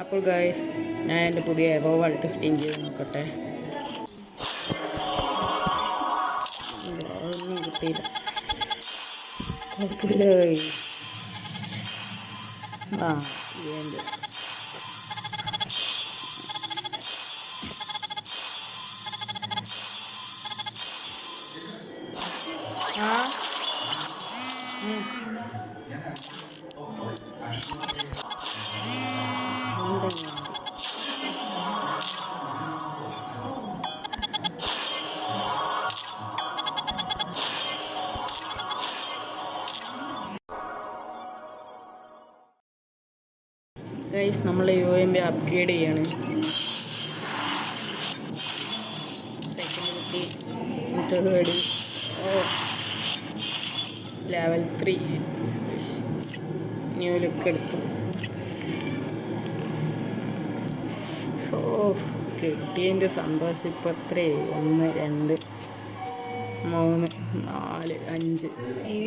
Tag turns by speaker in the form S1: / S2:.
S1: അപ്പോൾ ഗായ്സ് ഞാൻ എന്റെ പുതിയ എവോവ് അൾട്ട് സ്പിൻ ചെയ്ത് നോക്കട്ടെ ഒന്നും കിട്ടിയില്ല കുഴപ്പമില്ല. ആ എന്റെ ആ ഗൈസ് നമ്മൾ യു എം ബി അപ്ഗ്രേഡ് ചെയ്യാണ്. സെക്കൻഡ് കുട്ടി തേർഡ് ഓ. ലെവൽ ത്രീ ന്യൂ ലുക്ക് എടുത്തു. ഓ കിട്ടിയതിന്റെ സന്തോഷം ഇപ്പം അത്രേ ഒന്ന് രണ്ട് മൂന്ന് നാല് അഞ്ച്
S2: ഈ